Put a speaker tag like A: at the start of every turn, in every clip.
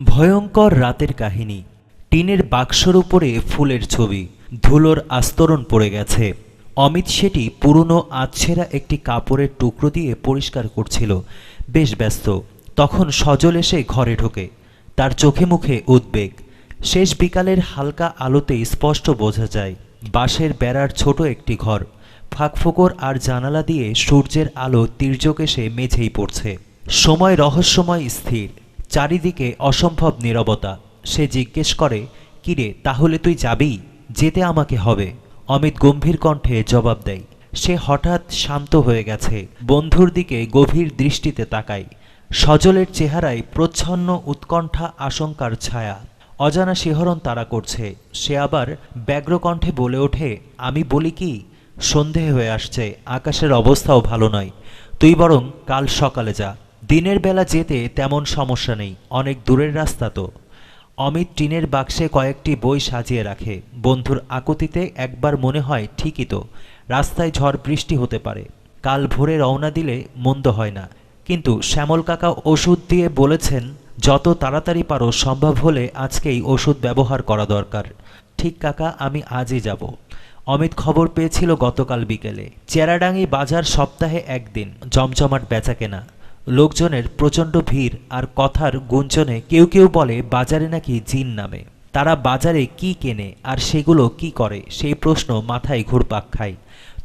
A: ভয়ঙ্কর রাতের কাহিনী, টিনের বাক্সর উপরে ফুলের ছবি, ধুলোর আস্তরণ পড়ে গেছে। অমিত সেটি পুরনো আচ্ছেরা একটি কাপড়ের টুকরো দিয়ে পরিষ্কার করছিল। বেশ ব্যস্ত। তখন সজল এসে ঘরে ঢোকে। তার চোখে মুখে উদ্বেগ। শেষ বিকালের হালকা আলোতে স্পষ্ট বোঝা যায়, বাঁশের বেড়ার ছোট একটি ঘর। ফাঁকফোকর আর জানালা দিয়ে সূর্যের আলো তির্যক এসে মেঝেই পড়ছে। সময় রহস্যময় স্থির। চারিদিকে অসম্ভব নীরবতা। সে জিজ্ঞেস করে, কিরে, তাহলে তুই যাবি? যেতে আমাকে হবে। অমিত গম্ভীর কণ্ঠে জবাব দেয়, সে হঠাৎ শান্ত হয়ে গেছে। বন্ধুর দিকে গভীর দৃষ্টিতে তাকায়। সজলের চেহারায় প্রচ্ছন্ন উৎকণ্ঠা, আশঙ্কার ছায়া। অজানা শিহরণ তারা করছে। সে আবার ব্যগ্রকণ্ঠে বলে ওঠে, আমি বলি কি? সন্ধে হয়ে আসছে। আকাশের অবস্থাও ভালো নয়। তুই বরং কাল সকালে যা। দিনের বেলা যেতে তেমন সমস্যা নেই, অনেক দূরের রাস্তা তো। অমিত টিনের বাক্সে কয়েকটি বই সাজিয়ে রাখে। বন্ধুর আকুতিতে একবার মনে হয় ঠিকই তো, রাস্তায় ঝড় বৃষ্টি হতে পারে। কাল ভোরে রওনা দিলে মন্দ হয় না। কিন্তু শ্যামল কাকা ওষুধ দিয়ে বলেছেন, যত তাড়াতাড়ি পারো সম্ভব হলে আজকেই ওষুধ ব্যবহার করা দরকার। ঠিক কাকা, আমি আজই যাব। অমিত খবর পেয়েছিল গতকাল বিকেলে। চেরাডাঙ্গি বাজার সপ্তাহে একদিন, জমজমাট বেচাকেনা। লোকজনের প্রচণ্ড ভিড় আর কথার গুঞ্জনে কেউ কেউ বলে, বাজারে নাকি জিন নামে? তারা বাজারে কি কেনে আর সেগুলো কি করে? সেই প্রশ্ন মাথায় ঘুরপাক খায়।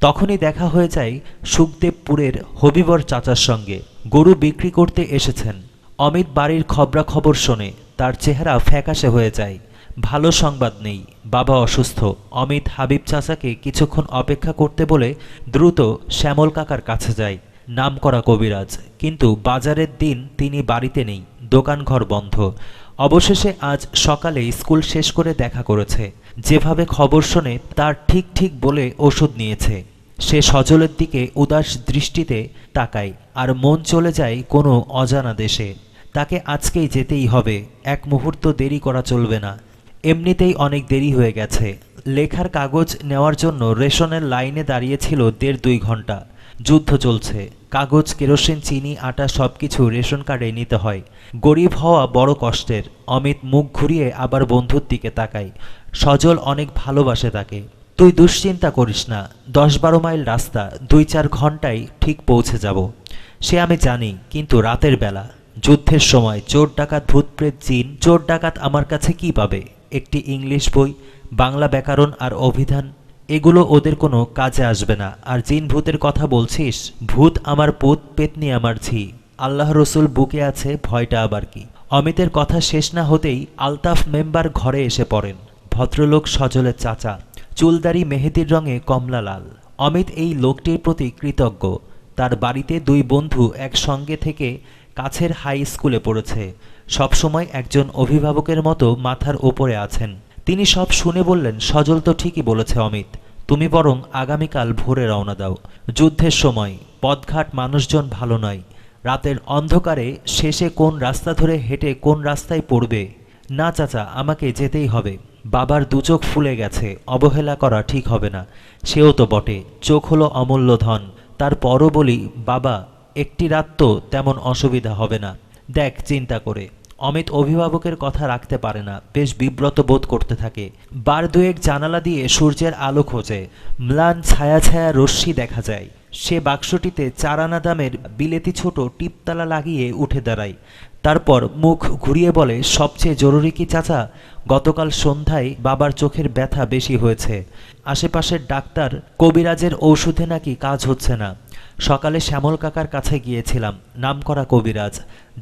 A: তখনই দেখা হয়ে যায় সুখদেবপুরের হবিবর চাচার সঙ্গে। গরু বিক্রি করতে এসেছেন। অমিত বাড়ির খবরাখবর শোনে, তার চেহারা ফ্যাকাশে হয়ে যায়। ভালো সংবাদ নেই, বাবা অসুস্থ। অমিত হাবিব চাচাকে কিছুক্ষণ অপেক্ষা করতে বলে, দ্রুত শ্যামল কাকার কাছে যায় নামকরা কবিরাজ। কিন্তু বাজারের দিন তিনি বাড়িতে নেই, দোকানঘর বন্ধ। অবশেষে আজ সকালে স্কুল শেষ করে দেখা করেছে। যেভাবে খবর শোনে তার ঠিক ঠিক বলে ওষুধ নিয়েছে। সে সজলের দিকে উদাস দৃষ্টিতে তাকায়, আর মন চলে যায় কোনো অজানা দেশে। তাকে আজকেই যেতেই হবে, এক মুহূর্ত দেরি করা চলবে না। এমনিতেই অনেক দেরি হয়ে গেছে। লেখার কাগজ নেওয়ার জন্য রেশনের লাইনে দাঁড়িয়েছিল দেড় দুই ঘণ্টা। যুদ্ধ চলছে। কাগজ, কেরোসিন, চিনি, আটা সবকিছু রেশন কার্ডে নিতে হয়। গরিব হওয়া বড় কষ্টের। অমিত মুখ ঘুরিয়ে আবার বন্ধুর দিকে তাকায়। সজল অনেক ভালোবাসে তাকে। তুই দুশ্চিন্তা করিস না। দশ বারো মাইল রাস্তা দুই চার ঘন্টায় ঠিক পৌঁছে যাব। সে আমি জানি, কিন্তু রাতের বেলা। যুদ্ধের সময়, চোর ডাকাত ভূতপ্রেত জিন, চোর ডাকাত আমার কাছে কি পাবে? একটি ইংলিশ বই, বাংলা ব্যাকরণ আর অভিধান। এগুলো ওদের কোনো কাজে আসবে না। আর জিন ভূতের কথা বলছিস? ভূত আমার পুত, পেতনি আমার ঝি। আল্লাহ রসুল বুকে আছে, ভয়টা আবার কি? অমিতের কথা শেষ না হতেই আলতাফ মেম্বার ঘরে এসে পড়েন। ভদ্রলোক সজলের চাচা। চুলদারি মেহেদির রঙে কমলা লাল। অমিত এই লোকটির প্রতি কৃতজ্ঞ। তার বাড়িতে দুই বন্ধু একসঙ্গে থেকে কাছের হাই স্কুলে পড়েছে। সবসময় একজন অভিভাবকের মতো মাথার ওপরে আছেন। তিনি সব শুনে বললেন, সজল তো ঠিকই বলেছে অমিত, তুমি বরং আগামীকাল ভোরে রওনা দাও। যুদ্ধের সময় পদঘাট মানুষজন ভালো নয়, রাতের অন্ধকারে শেষে কোন রাস্তা ধরে হেঁটে কোন রাস্তায় পড়বে? না চাচা, আমাকে যেতেই হবে, বাবার দুচোখ ফুলে গেছে, অবহেলা করা ঠিক হবে না, সেও তো বটে, চোখ হলো অমূল্য ধন তারপরও বলি, বাবা, একটি রাত তো তেমন অসুবিধা হবে না, দেখ চিন্তা করে। অমিত অভিভাবকের কথা রাখতে পারে না, বেশ বিব্রত বোধ করতে থাকে। বার দুয়েক জানালা দিয়ে সূর্যের আলো খোঁজে। ম্লান ছায়া ছায়া রশ্মি দেখা যায়। সে বাক্সটিতে চার আনা দামের বিলেতি ছোট টিপতালা লাগিয়ে উঠে দাঁড়ায়। তারপর মুখ ঘুরিয়ে বলে, সবচেয়ে জরুরি কি চাচা? গতকাল সন্ধ্যায় বাবার চোখের ব্যথা বেশি হয়েছে। আশেপাশের ডাক্তার, কবিরাজের ঔষধে নাকি কাজ হচ্ছে না। সকালে শ্যামল কাকার কাছে গিয়েছিলাম। নামকরা কবিরাজ।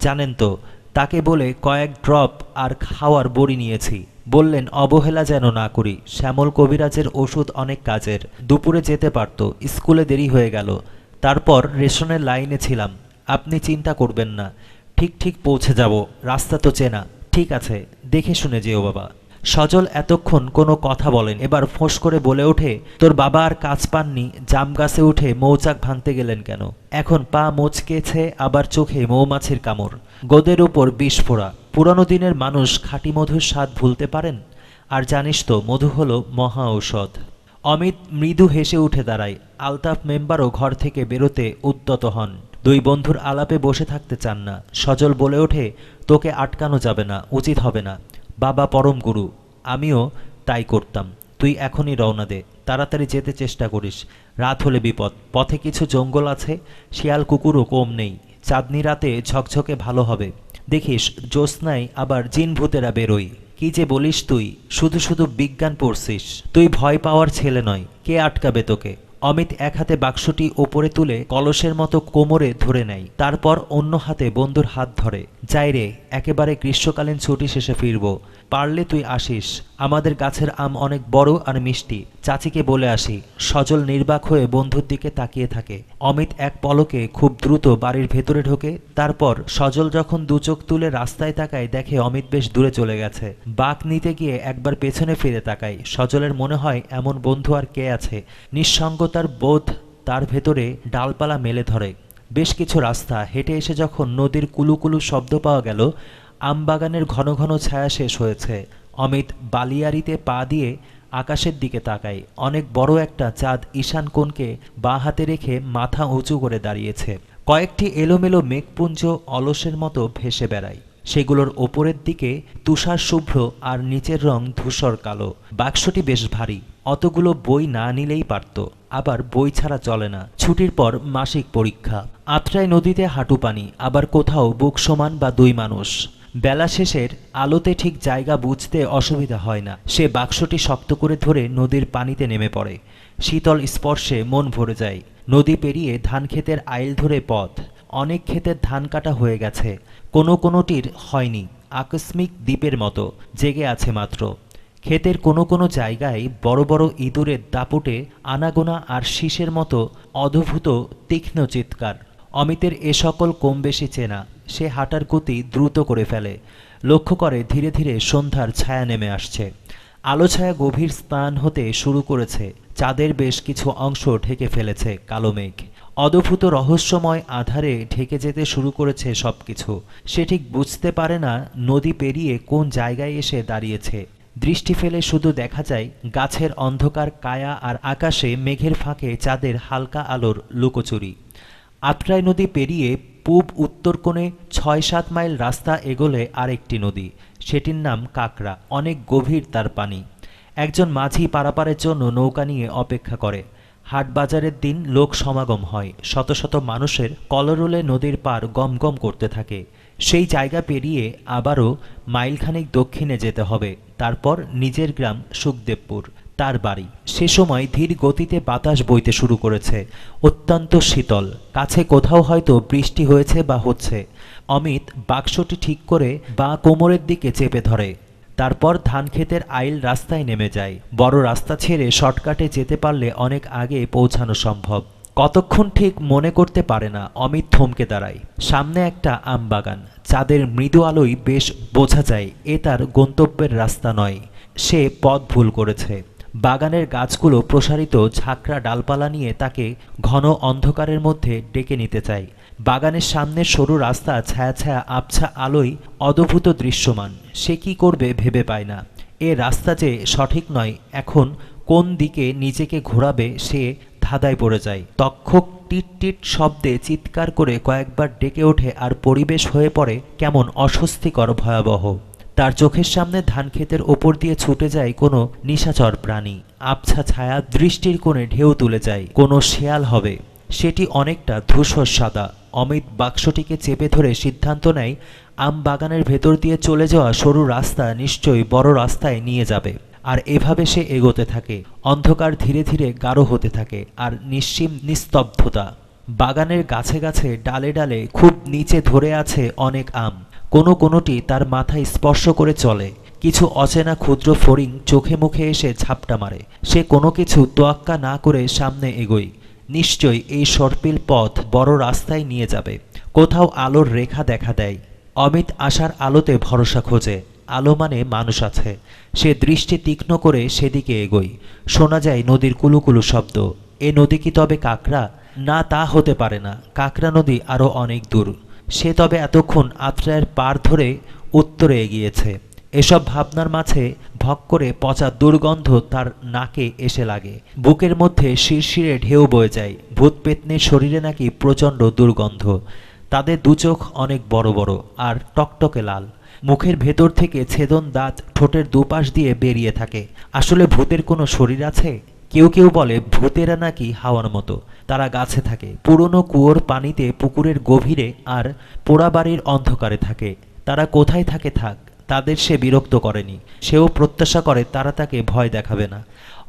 A: জানেন তো তাকে বলে, কয়েক ড্রপ আর খাওয়ার বড়ি নিয়েছি। বললেন, অবহেলা যেন না করি। শ্যামল কবিরাজের ওষুধ অনেক কাজের। দুপুরে যেতে পারত, স্কুলে দেরি হয়ে গেল। তারপর রেশনের লাইনে ছিলাম। আপনি চিন্তা করবেন না। ঠিক ঠিক পৌঁছে যাব। রাস্তা তো চেনা। ঠিক আছে, দেখে শুনে যেও বাবা। সজল এতক্ষণ কোনো কথা বলেন। এবার ফোঁস করে বলে ওঠে, তোর বাবা আর কাজ পাননি, জাম গাছে উঠে মৌচাক ভাঙতে গেলেন কেন? এখন পা মোচকেছে আবার চোখে মৌমাছির কামড়। গোদের উপর বিষ ফোড়া। পুরানো দিনের মানুষ খাঁটি মধুর স্বাদ ভুলতে পারেন? আর জানিস তো, মধু হলো মহা ঔষধ। অমিত মৃদু হেসে উঠে দাঁড়ায়। আলতাফ মেম্বারও ঘর থেকে বেরোতে উদ্যত হন। দুই বন্ধুর আলাপে বসে থাকতে চান না। সজল বলে ওঠে, তোকে আটকানো যাবে না, উচিত হবে না। বাবা পরম গুরু, আমিও তাই করতাম। তুই এখনই রওনা দে, তাড়াতাড়ি যেতে চেষ্টা করিস। রাত হলে বিপদ, পথে কিছু জঙ্গল আছে, শিয়াল কুকুরও কম নেই। চাঁদনি রাতে ঝকঝকে ভালো হবে। দেখিস, জ্যোৎস্নায় আবার জিন ভূতেরা বেরোই কি যে বলিস তুই, শুধু শুধু বিজ্ঞান পড়ছিস। তুই ভয় পাওয়ার ছেলে নয়, কে আটকাবে তোকে? অমিত এক হাতে বাক্সটি ওপরে তুলে কলসের মতো কোমরে ধরে নেয়। তারপর অন্য হাতে বন্ধুর হাত ধরে। যাই রে একেবারে গ্রীষ্মকালীন ছুটি শেষে ফিরব। পারলে তুই আসিস। আমাদের গাছের আম অনেক বড় আর মিষ্টি। চাচিকে বলে আসি, সজল নির্বাক হয়ে বন্ধুর দিকে তাকিয়ে থাকে। অমিত এক পলকে খুব দ্রুত বাড়ির ভেতরে ঢোকে। তারপর সজল যখন দু চোখ তুলে রাস্তায় তাকায়, দেখে অমিত বেশ দূরে চলে গেছে। বাঘ নিতে গিয়ে একবার পেছনে ফিরে তাকায়। সজলের মনে হয়, এমন বন্ধু আর কে আছে? নিঃসঙ্গতার বোধ তার ভেতরে ডালপালা মেলে ধরে। বেশ কিছু রাস্তা। হেঁটে এসে যখন নদীর কুলুকুলু শব্দ পাওয়া গেল আমবাগানের ঘন ঘন ছায়া শেষ হয়েছে। অমিত বালিয়ারিতে পা দিয়ে আকাশের দিকে তাকায়। অনেক বড় একটা চাঁদ ঈশান কোণকে বাঁ হাতে রেখে মাথা উঁচু করে দাঁড়িয়েছে। কয়েকটি এলোমেলো মেঘপুঞ্জ অলসের মতো ভেসে বেড়ায়। সেগুলোর ওপরের দিকে তুষার শুভ্র আর নিচের রং ধূসর কালো। বাক্সটি বেশ ভারী। অতগুলো বই না নিলেই পারত। আবার বই ছাড়া চলে না। ছুটির পর মাসিক পরীক্ষা। আত্রাই নদীতে হাঁটু পানি। আবার কোথাও বুক সমান বা দুই মানুষ। বেলা শেষের আলোতে ঠিক জায়গা বুঝতে অসুবিধা হয় না। সে বাক্সটি শক্ত করে ধরে নদীর পানিতে নেমে পড়ে। শীতল স্পর্শে মন ভরে যায়। নদী পেরিয়ে ধান ক্ষেতের আইল ধরে পথ। অনেক ক্ষেতের ধান কাটা হয়ে গেছে। কোনো কোনোটির হয়নি। আকস্মিক দ্বীপের মতো, জেগে আছে মাত্র। ক্ষেতের কোনো কোনো জায়গায় বড় বড় ইঁদুরের দাপুটে আনাগোনা আর শীষের মতো অদ্ভুত তীক্ষ্ণ চিৎকার। অমিতের এ সকল কম বেশি চেনা। সে হাঁটার গতি দ্রুত করে ফেলে। লক্ষ্য করে ধীরে ধীরে সন্ধ্যার ছায়া নেমে আসছে। আলো ছায়া গভীর স্নান হতে শুরু করেছে। চাঁদের বেশ কিছু অংশ ঢেকে ফেলেছে কালো মেঘ। অদ্ভুত রহস্যময় আধারে ঢেকে যেতে শুরু করেছে সবকিছু। সে ঠিক বুঝতে পারে না নদী পেরিয়ে কোন জায়গায় এসে দাঁড়িয়েছে। দৃষ্টি ফেলে শুধু দেখা যায় গাছের অন্ধকার কায়া আর আকাশে মেঘের ফাঁকে চাঁদের হালকা আলোর লুকোচুরি। আত্রাই নদী পেরিয়ে পূব উত্তর কোণে ছয় সাত মাইল রাস্তা এগোলে আরেকটি নদী। সেটির নাম কাকড়া। অনেক গভীর তার পানি। একজন মাঝি পারাপারের জন্য নৌকা নিয়ে অপেক্ষা করে। হাট বাজারের দিন লোক সমাগম হয়। শত শত মানুষের কলরোলে নদীর পার গমগম করতে থাকে। সেই জায়গা পেরিয়ে আবারও মাইলখানেক দক্ষিণে যেতে হবে। তারপর নিজের গ্রাম সুখদেবপুর। তার বাড়ি। সে সময় ধীর গতিতে বাতাস বইতে শুরু করেছে। অত্যন্ত শীতল। কাছে কোথাও হয়তো বৃষ্টি হয়েছে বা হচ্ছে। অমিত বাক্সটি ঠিক করে বা কোমরের দিকে চেপে ধরে। তারপর ধান ক্ষেতের আইল রাস্তায় নেমে যায়। বড় রাস্তা ছেড়ে শর্টকাটে যেতে পারলে অনেক আগে পৌঁছানো সম্ভব। কতক্ষণ ঠিক মনে করতে পারে না অমিত থমকে দাঁড়ায়। সামনে একটা আম বাগান। চাঁদের মৃদু আলোয় বেশ বোঝা যায়, এ তার গন্তব্যের রাস্তা নয়। সে পথ ভুল করেছে। বাগানের গাছগুলো প্রসারিত ঝাঁকড়া ডালপালা নিয়ে তাকে ঘন অন্ধকারের মধ্যে ডেকে নিতে চায়। বাগানের সামনের সরু রাস্তা ছায়া ছায়া আবছা আলোয় অদ্ভুত দৃশ্যমান। সে কি করবে ভেবে পায় না। এ রাস্তা যে সঠিক নয়, এখন কোন দিকে নিজেকে ঘোরাবে সে ধাঁধায় পড়ে যায়। তক্ষক টিট টিট শব্দে চিৎকার করে কয়েকবার ডেকে ওঠে আর পরিবেশ হয়ে পড়ে কেমন অস্বস্তিকর ভয়াবহ। তার চোখের সামনে ধান ক্ষেতের ওপর দিয়ে ছুটে যায় কোনো নিশাচর প্রাণী। আবছা ছায়া দৃষ্টির কোণে ঢেউ তুলে যায়। কোনো শেয়াল হবে। সেটি অনেকটা ধূসর সাদা। অমিত বাক্সটিকে চেপে ধরে সিদ্ধান্ত নেয়, আম বাগানের ভেতর দিয়ে চলে যাওয়া সরু রাস্তা নিশ্চয়ই বড় রাস্তায় নিয়ে যাবে। আর এভাবে সে এগোতে থাকে। অন্ধকার ধীরে ধীরে গাঢ় হতে থাকে আর নিশ্চিম নিস্তব্ধতা। বাগানের গাছে গাছে ডালে ডালে খুব নিচে ধরে আছে অনেক আম। কোনো কোনোটি তার মাথায় স্পর্শ করে চলে। কিছু অচেনা ক্ষুদ্র ফড়িং চোখে মুখে এসে ঝাপটা মারে। সে কোনো কিছু তোয়াক্কা না করে সামনে এগোয়। নিশ্চয়ই এই সর্পিল পথ বড় রাস্তায় নিয়ে যাবে। কোথাও আলোর রেখা দেখা দেয়। অমিত আশার আলোতে ভরসা খোঁজে। আলো মানে মানুষ আছে। সে দৃষ্টি তীক্ষ্ণ করে সেদিকে এগোয়। শোনা যায় নদীর কুলুকুলু শব্দ। এ নদী কি তবে কাকড়া? না, তা হতে পারে না। কাকড়া নদী আরও অনেক দূর। সে তবে এতক্ষণ আত্রায়ের পার ধরে উত্তরে এগিয়েছে এসব ভাবনার মাঝে ভক করে পচা দুর্গন্ধ তার নাকে এসে লাগে। বুকের মধ্যে শিরশিরে ঢেউ বয়ে যায়। ভূত পেতনির শরীরে নাকি প্রচণ্ড দুর্গন্ধ। তাদের দু চোখ অনেক বড় বড় আর টকটকে লাল। মুখের ভেতর থেকে ছেদন দাঁত ঠোঁটের দুপাশ দিয়ে বেরিয়ে থাকে। আসলে ভূতের কোনো শরীর আছে? কেউ কেউ বলে ভূতেরা নাকি হাওয়ার মতো। তারা গাছে থাকে। পুরনো কুয়োর পানিতে পুকুরের গভীরে আর পোড়াবাড়ির অন্ধকারে থাকে। তারা কোথায় থাকে থাক, তাদের সে বিরক্ত করেনি। সেও প্রত্যাশা করে তারা তাকে ভয় দেখাবে না।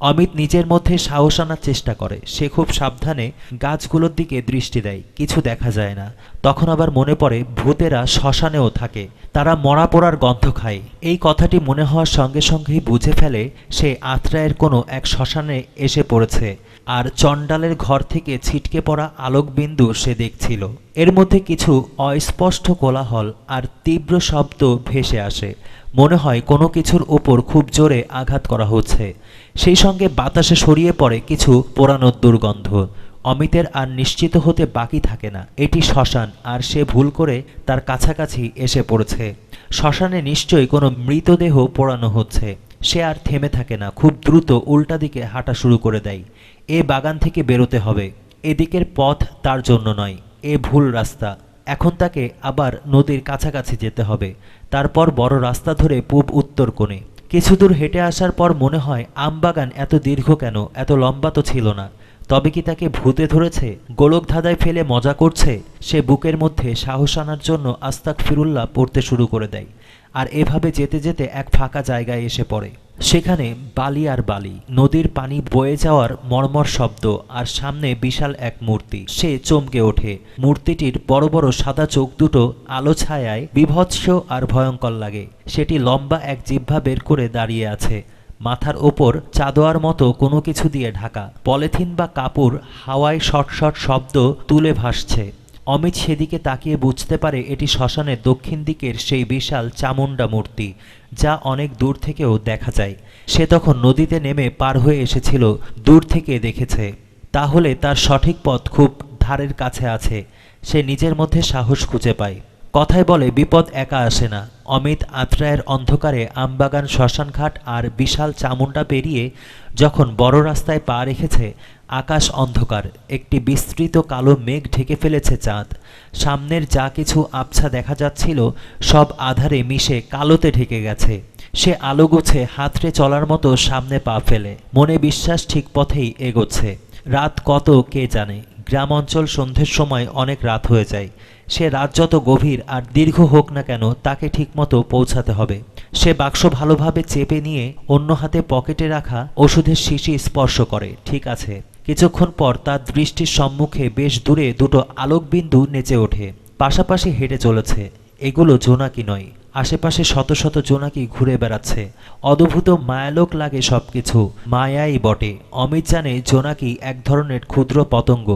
A: অমিত নিজের মধ্যে সাহস আনার চেষ্টা করে। সে খুব সাবধানে গাছগুলোর দিকে দৃষ্টি দেয়। কিছু দেখা যায় না। তখন আবার মনে পড়ে ভূতেরা শ্মশানেও থাকে। তারা মরা পোড়ার গন্ধ খায়। এই কথাটি মনে হওয়ার সঙ্গে সঙ্গেই বুঝে ফেলে সে আত্রায়ের কোনো এক শ্মশানে এসে পড়েছে। আর চণ্ডালের ঘর থেকে ছিটকে পড়া আলোকবিন্দু সে দেখছিল। এর মধ্যে কিছু অস্পষ্ট কোলাহল আর তীব্র শব্দ ভেসে আসে। মনে হয় কোনো কিছুর ওপর খুব জোরে আঘাত করা হচ্ছে। সেই সঙ্গে বাতাসে সরিয়ে পড়ে কিছু পোড়ানোর দুর্গন্ধ। অমিতের আর নিশ্চিত হতে বাকি থাকে না। এটি শ্মশান, আর সে ভুল করে তার কাছাকাছি এসে পড়েছে। শ্মশানে নিশ্চয়ই কোনো মৃতদেহ পোড়ানো হচ্ছে। সে আর থেমে থাকে না, খুব দ্রুত উল্টা দিকে হাঁটা শুরু করে দেয়। এ বাগান থেকে বেরোতে হবে। এদিকের পথ তার জন্য নয়, এ ভুল রাস্তা। এখন তাকে আবার নদীর কাছাকাছি যেতে হবে। তারপর বড় রাস্তা ধরে পূব উত্তর কোণে। কিছু দূর হেঁটে আসার পর মনে হয় আমবাগান এত দীর্ঘ কেন, এত লম্বা তো ছিল না। তবে কি তাকে ভূতে ধরেছে, গোলক ধাঁধায় ফেলে মজা করছে? সে বুকের মধ্যে সাহস আনার জন্য আস্তাক ফিরুল্লাহ পড়তে শুরু করে দেয়। আর এভাবে যেতে যেতে এক ফাঁকা জায়গায় এসে পড়ে। সেখানে বালি আর বালি, নদীর পানি বয়ে যাওয়ার মর্মর শব্দ আর সামনে বিশাল এক মূর্তি। সে চমকে ওঠে। মূর্তিটির বড় বড় সাদা চোখ দুটো আলো ছায়ায় বিভৎস আর ভয়ঙ্কর লাগে। সেটি লম্বা এক জিহ্বা বের করে দাঁড়িয়ে আছে। মাথার ওপর চাদোয়ার মতো কোনো কিছু দিয়ে ঢাকা। পলিথিন বা কাপড় হাওয়ায় শট শট শব্দ তুলে ভাসছে। অমিত সেদিকে তাকিয়ে বুঝতে পারে এটি শ্মশানের দক্ষিণ দিকের সেই বিশাল চামুণ্ডা মূর্তি, যা অনেক দূর থেকেও দেখা যায়। সে তখন নদীতে নেমে পার হয়ে এসেছিল, দূর থেকে দেখেছে। তাহলে তার সঠিক পথ খুব ধারের কাছে আছে। সে নিজের মধ্যে সাহস খুঁজে পায়। কথায় বলে, বিপদ একা আসে না। অমিত আত্রায়ের অন্ধকারে আমবাগান, শ্মশানঘাট আর বিশাল চামুন্ডা পেরিয়ে যখন বড় রাস্তায় পা রেখেছে আকাশ অন্ধকার, একটি বিস্তৃত কালো মেঘ ঢেকে ফেলেছে চাঁদ। সামনের যা কিছু আবছা দেখা যাচ্ছিল, সব আধারে মিশে কালোতে ঢেকে গেছে। সে আলো গোছে হাতড়ে চলার মতো সামনে পা ফেলে। মনে বিশ্বাস ঠিক পথেই এগোচ্ছে। রাত কত, কে জানে? গ্রাম অঞ্চল সন্ধ্যের সময় অনেক রাত হয়ে যায়। সে রাত যত গভীর আর দীর্ঘ হোক না কেন, তাকে ঠিকমতো পৌঁছাতে হবে। সে বাক্স ভালোভাবে চেপে নিয়ে অন্য হাতে পকেটে রাখা ওষুধের শিশি স্পর্শ করে। ঠিক আছে। কিছুক্ষণ পর তার দৃষ্টির সম্মুখে বেশ দূরে দুটো আলোকবিন্দু নেচে ওঠে, পাশাপাশি হেঁটে চলেছে। এগুলো জোনাকি নয়, আশেপাশে শত শত জোনাকি ঘুরে বেড়াচ্ছে। অদ্ভুত মায়ালোক লাগে সবকিছু, মায়াই বটে। অমিত জানে জোনাকি এক ধরনের ক্ষুদ্র পতঙ্গ,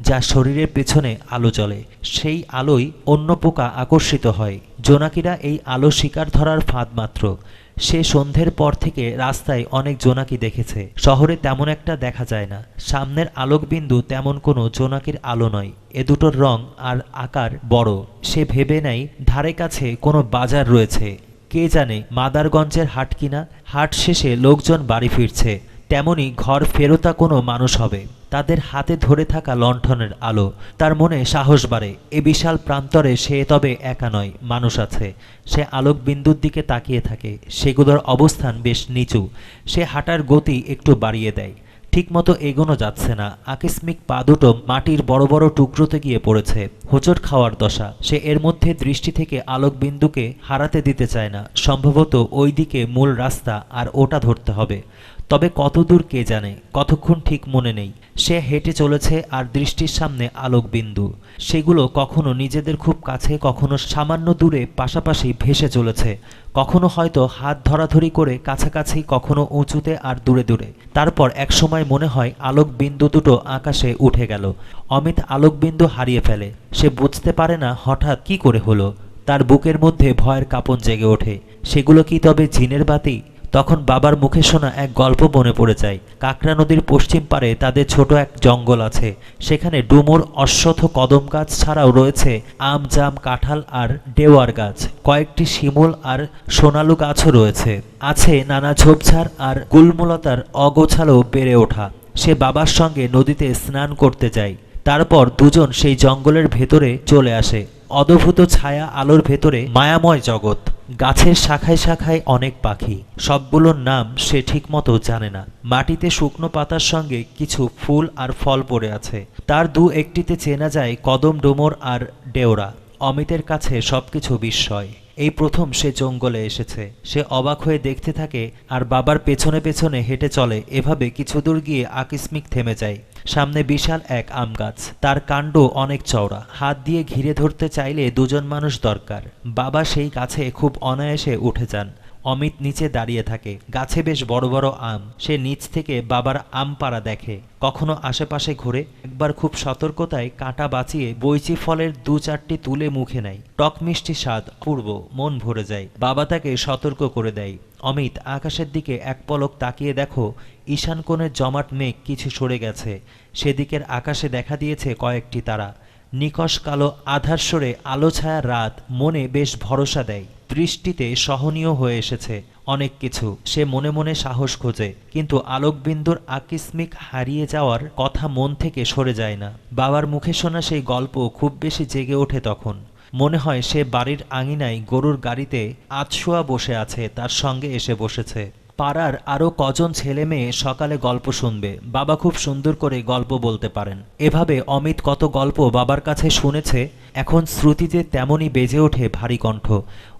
A: যা শরীরের পেছনে আলো জ্বলে। সেই আলোয় অন্য পোকা আকর্ষিত হয়। জোনাকিরা এই আলো শিকার ধরার ফাঁদ মাত্র। সে সন্ধ্যের পর থেকে রাস্তায় অনেক জোনাকি দেখেছে। শহরে তেমন একটা দেখা যায় না। সামনের আলোকবিন্দু তেমন কোনো জোনাকির আলো নয়। এ দুটোর রং আর আকার বড়। সে ভেবে নেয় ধারে কাছে কোনো বাজার রয়েছে। কে জানে মাদারগঞ্জের হাট কিনা? হাট শেষে লোকজন বাড়ি ফিরছে। তেমনি ঘর ফেরতা কোনো মানুষ হবে। তাদের হাতে ধরে থাকা লণ্ঠনের আলো, তার মনে সাহস বাড়ে। এ বিশাল প্রান্তরে সে তবে একা নয়, মানুষ আছে। সে আলোক বিন্দুর দিকে তাকিয়ে থাকে। সেগুলোর অবস্থান বেশ নিচু। সে হাঁটার গতি একটু বাড়িয়ে দেয়। ঠিকমতো এগোনো যাচ্ছে না। আকস্মিক পা দুটো মাটির বড় বড় টুকরোতে গিয়ে পড়েছে। হোঁচট খাওয়ার দশা। সে এর মধ্যে দৃষ্টি থেকে আলোক বিন্দুকে হারাতে দিতে চায় না। সম্ভবত ওই দিকে মূল রাস্তা আর ওটা ধরতে হবে। তবে কতদূর কে জানে, কতক্ষণ ঠিক মনে নেই। সে হেঁটে চলেছে আর দৃষ্টির সামনে আলোক বিন্দু সেগুলো কখনো নিজেদের খুব কাছে, কখনো সামান্য দূরে, পাশাপাশি ভেসে চলেছে। কখনো হয়তো হাত ধরাধরি করে কাছাকাছি, কখনো উঁচুতে আর দূরে দূরে। তারপর একসময় মনে হয় আলোক বিন্দু দুটো আকাশে উঠে গেল। অমিত আলোক বিন্দু হারিয়ে ফেলে। সে বুঝতে পারে না হঠাৎ কি করে হলো। তার বুকের মধ্যে ভয়ের কাঁপন জেগে ওঠে। সেগুলো কি তবে জিনের বাতি? তখন বাবার মুখে শোনা এক গল্প মনে পড়ে যায়। কাকরা নদীর পশ্চিম পারে তাদের ছোট এক জঙ্গল আছে। সেখানে ডুমুর অশ্বথ কদম গাছ ছাড়াও রয়েছে আম, জাম, কাঁঠাল আর ডেওয়ার গাছ। কয়েকটি শিমুল আর সোনালু গাছও রয়েছে। আছে নানা ঝোপঝাড় আর গুলমুলতার অগোছালো বেড়ে ওঠা। সে বাবার সঙ্গে নদীতে স্নান করতে যায়। তারপর দুজন সেই জঙ্গলের ভেতরে চলে আসে। অদ্ভুত ছায়া আলোর ভেতরে মায়াময় জগৎ, গাছের শাখায় শাখায় অনেক পাখি। সবগুলোর নাম সে ঠিকমতো জানে না। মাটিতে শুকনো পাতার সঙ্গে কিছু ফুল আর ফল পড়ে আছে। তার দু একটিতে চেনা যায় কদম ডোমর আর ডেওরা। অমিতের কাছে সবকিছু বিস্ময়। এই প্রথম সে জঙ্গলে এসেছে। সে অবাক হয়ে দেখতে থাকে আর বাবার পেছনে পেছনে হেঁটে চলে। এভাবে কিছু দূর গিয়ে আকস্মিক থেমে যায়। সামনে বিশাল এক আম গাছ। তার কাণ্ড অনেক চওড়া। হাত দিয়ে ঘিরে ধরতে চাইলে দুজন মানুষ দরকার। বাবা সেই গাছে খুব অনায়াসে উঠে যান। অমিত নিচে দাঁড়িয়ে থাকে। গাছে বেশ বড় বড় আম। সে নিচ থেকে বাবার আম পাড়া দেখে। কখনো আশেপাশে ঘুরে একবার খুব সতর্কতায় কাঁটা বাঁচিয়ে বইচি ফলের দু চারটি তুলে মুখে নেয়। টক মিষ্টি স্বাদ পূর্ব, মন ভরে যায়। বাবা তাকে সতর্ক করে দেয়। অমিত আকাশের দিকে এক পলক তাকিয়ে দেখো, ঈশান কোণের জমাট মেঘ কিছু সরে গেছে। সেদিকের আকাশে দেখা দিয়েছে কয়েকটি তারা। নিকশ কালো আধার সরে আলো ছায়া রাত মনে বেশ ভরসা দেয়। দৃষ্টিতে সহনীয় হয়ে এসেছে অনেক কিছু। সে মনে মনে সাহস খোঁজে, কিন্তু আলোকবিন্দুর আকস্মিক হারিয়ে যাওয়ার কথা মন থেকে সরে যায় না। বাবার মুখে শোনা সেই গল্প খুব বেশি জেগে ওঠে তখন। মনে হয় সে বাড়ির আঙিনায় গরুর গাড়িতে আতশোয়া বসে আছে, তার সঙ্গে এসে বসেছে। পাড়ার আরও কজন ছেলে মেয়ে সকালে গল্প শুনবে। বাবা খুব সুন্দর করে গল্প বলতে পারেন। এভাবে অমিত কত গল্প বাবার কাছে শুনেছে এখন শ্রুতিতে তেমনই বেজে ওঠে ভারী কণ্ঠ।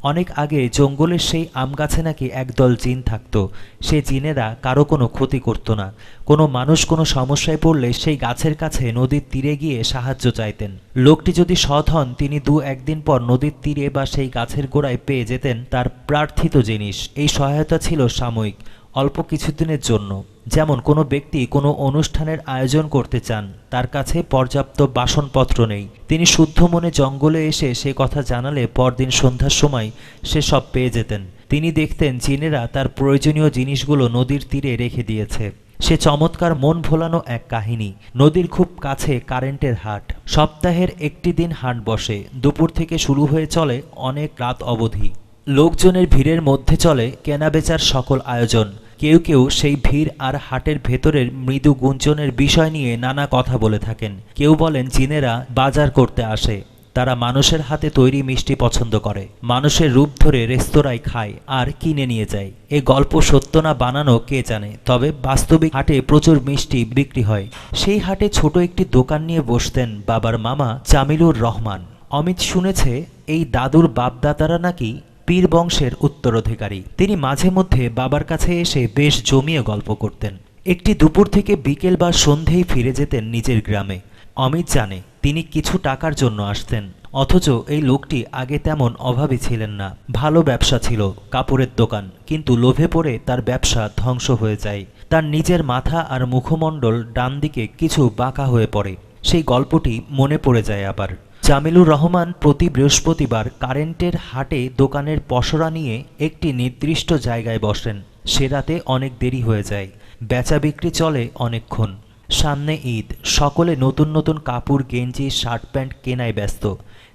A: অনেক আগে জঙ্গলের সেই আম গাছে নাকি একদল জিন থাকতো। সে জিনেরা কারও কোনো ক্ষতি করত না। কোনো মানুষ কোনো সমস্যায় পড়লে সেই গাছের কাছে নদীর তীরে গিয়ে সাহায্য চাইতেন। লোকটি যদি সৎ হন, তিনি দু একদিন পর নদীর তীরে বা সেই গাছের গোড়ায় পেয়ে যেতেন তার প্রার্থিত জিনিস। এই সহায়তা ছিল সাময়িক। অল্প কিছুদিনের জন্য। যেমন, কোনো ব্যক্তি কোনো অনুষ্ঠানের আয়োজন করতে চান, তার কাছে পর্যাপ্ত বাসনপত্র নেই। তিনি শুদ্ধ মনে জঙ্গলে এসে সে কথা জানালে পরদিন সন্ধ্যার সময় সে সব পেয়ে যেতেন। তিনি দেখতেন চীনেরা তার প্রয়োজনীয় জিনিসগুলো নদীর তীরে রেখে দিয়েছে। সে চমৎকার মন ভোলানো এক কাহিনী। নদীর খুব কাছে কারেন্টের হাট। সপ্তাহের একটি দিন হাট বসে। দুপুর থেকে শুরু হয়ে চলে অনেক রাত অবধি। লোকজনের ভিড়ের মধ্যে চলে কেনাবেচার সকল আয়োজন। কেউ কেউ সেই ভিড় আর হাটের ভেতরের মৃদু গুঞ্জনের বিষয় নিয়ে নানা কথা বলে থাকেন। কেউ বলেন চীনেরা বাজার করতে আসে। তারা মানুষের হাতে তৈরি মিষ্টি পছন্দ করে। মানুষের রূপ ধরে রেস্তোরাঁয় খায় আর কিনে নিয়ে যায়। এ গল্প সত্য না বানানো কে জানে? তবে বাস্তবিক হাটে প্রচুর মিষ্টি বিক্রি হয়। সেই হাটে ছোট একটি দোকান নিয়ে বসতেন বাবার মামা জামিলুর রহমান। অমিত শুনেছে, এই দাদুর বাপদাদারা নাকি পীর বংশের উত্তরাধিকারী। তিনি মাঝে মধ্যে বাবার কাছে এসে বেশ জমিয়ে গল্প করতেন। একটি দুপুর থেকে বিকেল বা সন্ধেই ফিরে যেতেন নিজের গ্রামে। অমিত জানে, তিনি কিছু টাকার জন্য আসতেন, অথচ এই লোকটি আগে তেমন অভাবী ছিলেন না। ভালো ব্যবসা ছিল, কাপড়ের দোকান, কিন্তু লোভে পড়ে তার ব্যবসা ধ্বংস হয়ে যায়। তার নিজের মাথা আর মুখমণ্ডল ডান দিকে কিছু বাঁকা হয়ে পড়ে। সেই গল্পটি মনে পড়ে যায় আবার। জামিলুর রহমান প্রতি বৃহস্পতিবার কারেন্টের হাটে দোকানের পসরা নিয়ে একটি নির্দিষ্ট জায়গায় বসেন। সে রাতে অনেক দেরি হয়ে যায়। বেচা বিক্রি চলে অনেকক্ষণ। সামনে ঈদ। সকলে নতুন নতুন কাপড়, গেঞ্জি, শার্ট প্যান্ট কেনায় ব্যস্ত।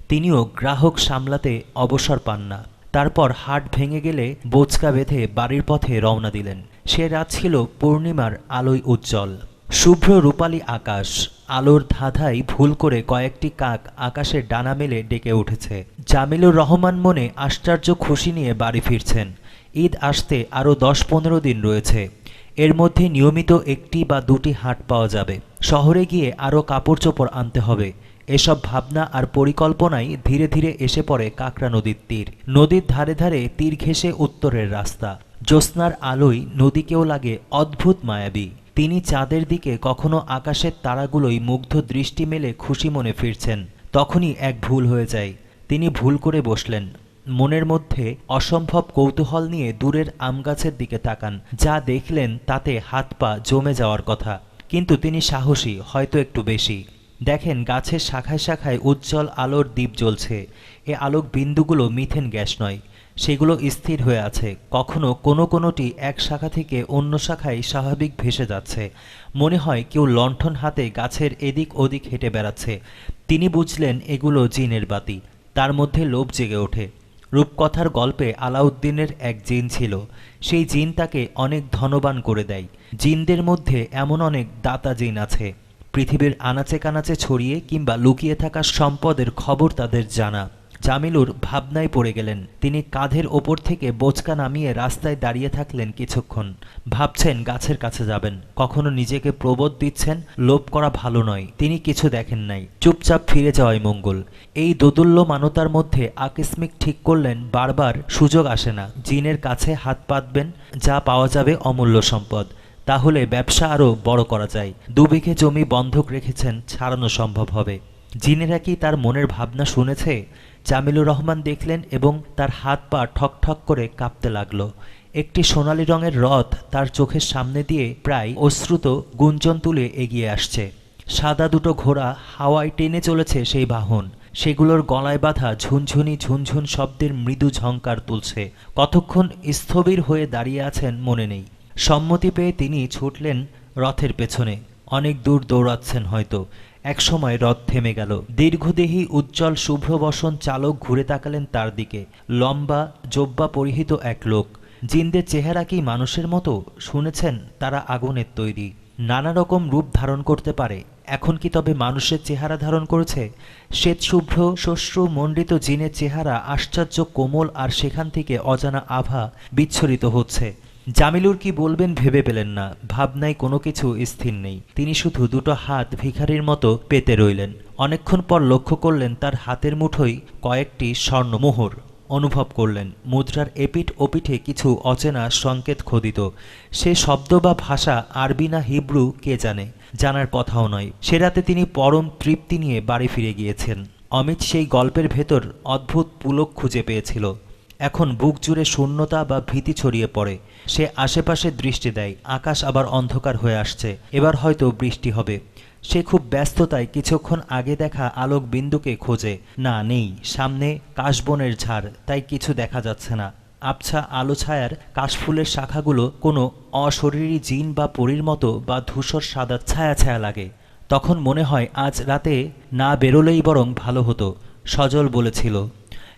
A: তিনিও গ্রাহক সামলাতে অবসর পান না। তারপর হাট ভেঙে গেলে বোচকা বেঁধে বাড়ির পথে রওনা দিলেন। সে রাত ছিল পূর্ণিমার আলোয় উজ্জ্বল। শুভ্র রূপালী আকাশ, আলোর ধাঁধায় ভুল করে কয়েকটি কাক আকাশের ডানা মেলে ডেকে উঠেছে। জামিলুর রহমান মনে আশ্চর্য খুশি নিয়ে বাড়ি ফিরছেন। ঈদ আসতে আরও দশ পনেরো দিন রয়েছে। এর মধ্যে নিয়মিত একটি বা দুটি হাট পাওয়া যাবে। শহরে গিয়ে আরও কাপড় চোপড় আনতে হবে। এসব ভাবনা আর পরিকল্পনাই ধীরে ধীরে এসে পড়ে কাকড়া নদীর তীর। নদীর ধারে ধারে তীর ঘেঁষে উত্তরের রাস্তা। জ্যোৎস্নার আলোয় নদীকেও লাগে অদ্ভুত মায়াবী। তিনি চাঁদের দিকে কখনো আকাশের তারাগুলোই মুগ্ধ দৃষ্টি মেলে খুশি মনে ফিরছেন, তখনই এক ভুল হয়ে যায়। তিনি ভুল করে বসলেন। মনের মধ্যে অসম্ভব কৌতূহল নিয়ে দূরের আম গাছের দিকে তাকান, যা দেখলেন তাতে হাত পা জমে যাওয়ার কথা। কিন্তু তিনি সাহসী, হয়তো একটু বেশি। দেখেন গাছের শাখায় শাখায় উজ্জ্বল আলোর দ্বীপ জ্বলছে। এ আলোক বিন্দুগুলো মিথেন গ্যাস নয়। সেগুলো স্থির হয়ে আছে। কখনো কোনো কোনোটি এক শাখা থেকে অন্য শাখায় স্বাভাবিক ভেসে যাচ্ছে। মনে হয় কেউ লণ্ঠন হাতে গাছের এদিক ওদিক হেঁটে বেড়াচ্ছে। তিনি বুঝলেন এগুলো জিনের বাতি। তার মধ্যে লোভ জেগে ওঠে। রূপকথার গল্পে আলাউদ্দিনের এক জিন ছিল। সেই জিন তাকে অনেক ধনবান করে দেয়। জিনদের মধ্যে এমন অনেক দাতা জিন আছে। পৃথিবীর আনাচে কানাচে ছড়িয়ে কিংবা লুকিয়ে থাকা সম্পদের খবর তাদের জানা। জামিলুর ভাবনায় পড়ে গেলেন। তিনি কাঁধের ওপর থেকে বোচকা নামিয়ে রাস্তায় দাঁড়িয়ে থাকলেন কিছুক্ষণ। ভাবছেন গাছের কাছে যাবেন। কখনো নিজেকে প্রবোধ দিচ্ছেন, লোভ করা ভালো নয়। তিনি কিছু দেখেন নাই। চুপচাপ ফিরে যাওয়াই মঙ্গল। এই দোদুল্য মানতার মধ্যে আকস্মিক ঠিক করলেন, বারবার সুযোগ আসে না। জিনের কাছে হাত পাতবেন, যা পাওয়া যাবে অমূল্য সম্পদ। তাহলে ব্যবসা আরও বড় করা যায়। দুবিঘে জমি বন্ধক রেখেছেন, ছাড়ানো সম্ভব হবে। জিনেরা কি তার মনের ভাবনা শুনেছে? জামিলুর রহমান দেখলেন এবং তার হাত পা ঠক ঠক করে কাঁপতে লাগল। একটি সোনালি রঙের রথ তার চোখের সামনে দিয়ে প্রায় অশ্রুত গুঞ্জন তুলে এগিয়ে আসছে। সাদা দুটো ঘোড়া হাওয়ায় টেনে চলেছে সেই বাহন। সেগুলোর গলায় বাঁধা ঝুনঝুনি ঝুনঝুন শব্দের মৃদু ঝঙ্কার তুলছে। কতক্ষণ স্থবির হয়ে দাঁড়িয়ে আছেন মনে নেই। সম্মতি পেয়ে তিনি ছুটলেন রথের পেছনে। অনেক দূর দৌড়াচ্ছেন হয়তো। একসময় রথ থেমে গেল। দীর্ঘদেহী, উজ্জ্বল শুভ্র বসন চালক ঘুরে তাকালেন তার দিকে। লম্বা, জব্বা পরিহিত এক লোক। জিনদের চেহারা কি মানুষের মতো? শুনেছেন, তারা আগুনের তৈরি। নানা রকম রূপ ধারণ করতে পারে। এখন কি তবে মানুষের চেহারা ধারণ করেছে? শ্বেতশুভ্র শ্বশ্রু মণ্ডিত জিনের চেহারা আশ্চর্য, কোমল, আর সেখান থেকে অজানা আভা বিচ্ছরিত হচ্ছে। জামিলুর কি বলবেন ভেবে পেলেন না। ভাবনায় কোনো কিছু স্থির নেই। তিনি শুধু দুটো হাত ভিখারির মতো পেতে রইলেন। অনেকক্ষণ পর লক্ষ্য করলেন তার হাতের মুঠোয় কয়েকটি স্বর্ণমোহর। অনুভব করলেন, মুদ্রার এপিঠ ওপিঠে কিছু অচেনা সংকেত খোদিত। সে শব্দ বা ভাষা আরবি না হিব্রু, কে জানে? জানার কথাও নয়। সে রাতে তিনি পরম তৃপ্তি নিয়ে বাড়ি ফিরে গিয়েছেন। অমিত সেই গল্পের ভেতর অদ্ভুত পুলক খুঁজে পেয়েছিল। এখন বুক জুড়ে শূন্যতা বা ভীতি ছড়িয়ে পড়ে। সে আশেপাশে দৃষ্টি দেয়, আকাশ আবার অন্ধকার হয়ে আসছে। এবার হয়তো বৃষ্টি হবে। সে খুব ব্যস্ততায় কিছুক্ষণ আগে দেখা আলোক বিন্দুকে খোঁজে। না, নেই, সামনে কাশবনের ঝাড়, তাই কিছু দেখা যাচ্ছে না। আবছা আলো ছায়ার কাশফুলের শাখাগুলো কোনো অশরীরী জিন বা পরীর মতো বা ধূসর সাদা ছায়া ছায়া লাগে। তখন মনে হয় আজ রাতে না বেরোলেই বরং ভালো হতো, সজল বলেছিল।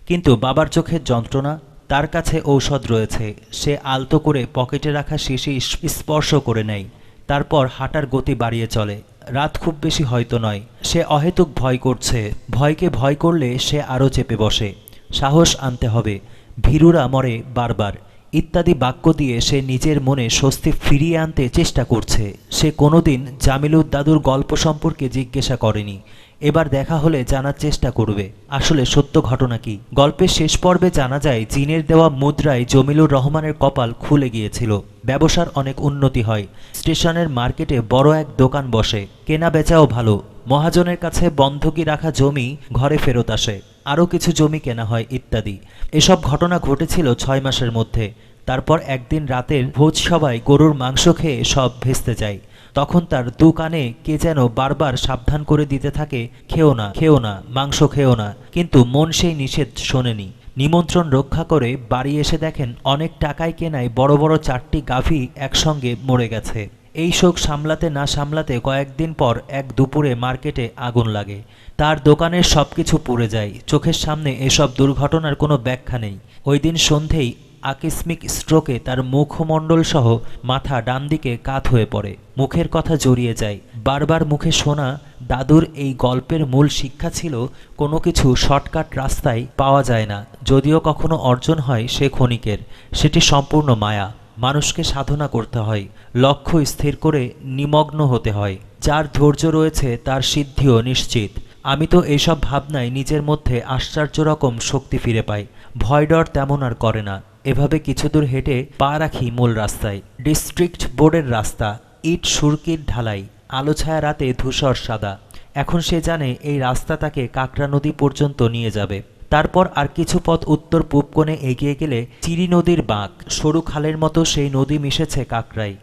A: কিন্তু বাবার চোখের যন্ত্রণা, তার কাছে ঔষধ রয়েছে, সে আলতো করে পকেটে রাখা শিশি স্পর্শ করে নেয়, তারপর হাঁটার গতি বাড়িয়ে চলে। রাত খুব বেশি হয়তো নয়, সে অহেতুক ভয় করছে, ভয়কে ভয় করলে সে আরও চেপে বসে। সাহস আনতে হবে, ভীরুরা মরে বারবার, ইত্যাদি বাক্য দিয়ে সে নিজের মনে স্বস্তি ফিরিয়ে আনতে চেষ্টা করছে। সে কোনোদিন জামিলুর দাদুর গল্প সম্পর্কে জিজ্ঞাসা করেনি এবার দেখা হলে জানার চেষ্টা করবে। আসলে সত্য ঘটনা কি? গল্পের শেষ পর্বে জানা যায়, জিনের দেওয়া মুদ্রায় জমিলুর রহমানের কপাল খুলে গিয়েছিল। ব্যবসার অনেক উন্নতি হয়। স্টেশনের মার্কেটে বড় এক দোকান বসে। কেনা বেচাও ভালো। মহাজনের কাছে বন্ধকি রাখা জমি ঘরে ফেরত আসে। আরও কিছু জমি কেনা হয় ইত্যাদি। এসব ঘটনা ঘটেছিল ছয় মাসের মধ্যে। তারপর একদিন রাতের ভোজ সবাই গরুর মাংস খেয়ে সব ভেস্তে যায়। তখন তার দু কানে কে যেন বারবার সাবধান করে দিতে থাকে, খেও না খেও না, মাংস খেও না। কিন্তু মন সেই নিষেধ শোনেনি। নিমন্ত্রণ রক্ষা করে বাড়ি এসে দেখেন অনেক টাকায় কেনায় বড় বড় চারটি গাভী একসঙ্গে মরে গেছে। এই শোক সামলাতে না সামলাতে কয়েকদিন পর এক দুপুরে মার্কেটে আগুন লাগে। তার দোকানের সব কিছু পুড়ে যায়। চোখের সামনে এসব দুর্ঘটনার কোনো ব্যাখ্যা নেই। ওই দিন সন্ধেই আকস্মিক স্ট্রোকে তার মুখমণ্ডল সহ মাথা ডান দিকে কাত হয়ে পড়ে। মুখের কথা জড়িয়ে যায়। বারবার মুখে শোনা দাদুর এই গল্পের মূল শিক্ষা ছিল, কোনো কিছু শর্টকাট রাস্তায় পাওয়া যায় না। যদিও কখনো অর্জন হয় সে ক্ষণিকের। সেটি সম্পূর্ণ মায়া। মানুষকে সাধনা করতে হয়। লক্ষ্য স্থির করে নিমগ্ন হতে হয়। যার ধৈর্য রয়েছে তার সিদ্ধিও নিশ্চিত। আমি তো এইসব ভাবনায় নিজের মধ্যে আশ্চর্য রকম শক্তি ফিরে পাই। ভয় ডর তেমন আর করে না। এভাবে কিছু দূর হেঁটে পা রাখি মূল রাস্তায়। ডিস্ট্রিক্ট বোর্ডের রাস্তা, ইট সুরকির ঢালাই, আলো ছায়া রাতে ধূসর সাদা। এখন সে জানে এই রাস্তা তাকে কাকরা নদী পর্যন্ত নিয়ে যাবে। তারপর আর কিছু পথ উত্তর পূব কোণে এগিয়ে গেলে চিরি নদীর বাঁক, সরু খালের মতো সেই নদী মিশেছে কাকরাই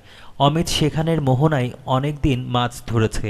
A: অমিত সেখানের মোহনায় অনেক দিন মাছ ধরেছে।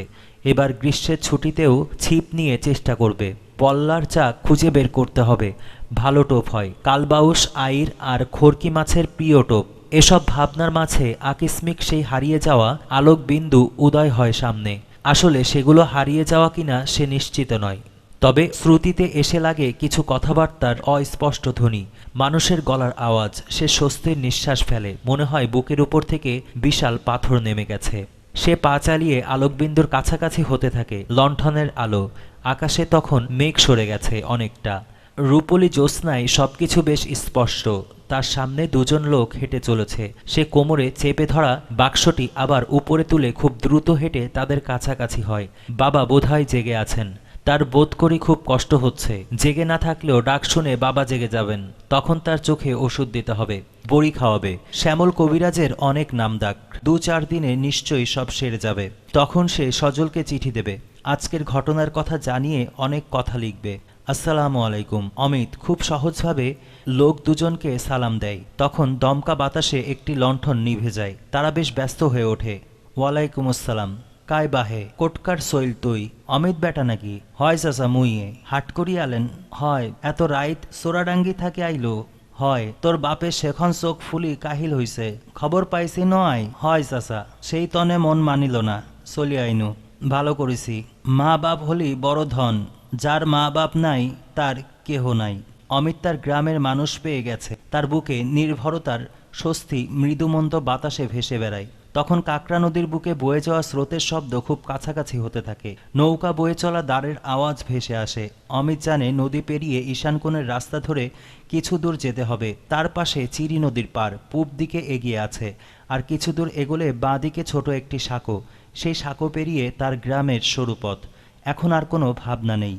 A: এবার গ্রীষ্মের ছুটিতেও ছিপ নিয়ে চেষ্টা করবে। পল্লার চা খুঁজে বের করতে হবে। ভালো টোপ হয়। কালবাউস, আইর আর খড়কি মাছের প্রিয় টোপ। এসব ভাবনার মাঝে আকস্মিক সেই হারিয়ে যাওয়া আলোক বিন্দু উদয় হয় সামনে। আসলে সেগুলো হারিয়ে যাওয়া কিনা সে নিশ্চিত নয়। তবে শ্রুতিতে এসে লাগে কিছু কথাবার্তার অস্পষ্ট ধ্বনি। মানুষের গলার আওয়াজ, সে স্বস্তির নিঃশ্বাস ফেলে। মনে হয় বুকের উপর থেকে বিশাল পাথর নেমে গেছে। সে পা চালিয়ে আলোকবিন্দুর কাছাকাছি হতে থাকে লণ্ঠনের আলো। আকাশে তখন মেঘ সরে গেছে অনেকটা। রূপলি জ্যোৎস্নায় সবকিছু বেশ স্পষ্ট। তার সামনে দুজন লোক হেঁটে চলেছে। সে কোমরে চেপে ধরা বাক্সটি আবার উপরে তুলে খুব দ্রুত হেঁটে তাদের কাছাকাছি হয়। বাবা বোধহয় জেগে আছেন। তার বোধ করি খুব কষ্ট হচ্ছে। জেগে না থাকলেও ডাক শুনে বাবা জেগে যাবেন। তখন তার চোখে ওষুধ দিতে হবে, বড়ি খাওয়াবে। শ্যামল কবিরাজের অনেক নাম ডাক দু চার দিনে নিশ্চয়ই সব সেরে যাবে। তখন সে সজলকে চিঠি দেবে। আজকের ঘটনার কথা জানিয়ে অনেক কথা লিখবে। আসসালামু আলাইকুম। অমিত, খুব সহজভাবে লোক দুজনকে সালাম দেয়। তখন দমকা বাতাসে একটি লণ্ঠন নিভে যায়। তারা বেশ ব্যস্ত হয়ে ওঠে। ওয়ালাইকুম আসসালাম। কায় বাহে? কোটকার সইল তুই। অমিত বেটা নাকি? হয় চাচা, মুইয়ে। হাট করি আলেন হয়। এত রাইত সোরাডাঙ্গি থাকে আইলো। হয়। তোর বাপে সেখন চোখ ফুলি কাহিল হইছে। খবর পাইছি নয়। হয় চাচা। সেই তনে মন মানিল না। চলি আইনু। ভালো করেছি। মা বাপ হলি বড় ধন। যার মা বাপ নাই, তার কেহ নাই। অমিত তার গ্রামের মানুষ পেয়ে গেছে। তার বুকে নির্ভরতার স্বস্তি মৃদুমন্দ বাতাসে ভেসে বেড়ায়। তখন কাকরা নদীর বুকে বয়ে যাওয়া স্রোতের শব্দ খুব কাছাকাছি হতে থাকে। নৌকা বয়ে চলা দ্বারের আওয়াজ ভেসে আসে। অমিত জানে নদী পেরিয়ে ঈশানকোণের রাস্তা ধরে কিছু দূর যেতে হবে। তার পাশে চিরি নদীর পার পূব দিকে এগিয়ে আছে। আর কিছু দূর এগোলে বাঁ দিকে ছোট একটি সাঁকো। সেই সাঁকো পেরিয়ে তার গ্রামের সরু পথ। এখন আর কোনো ভাবনা নেই।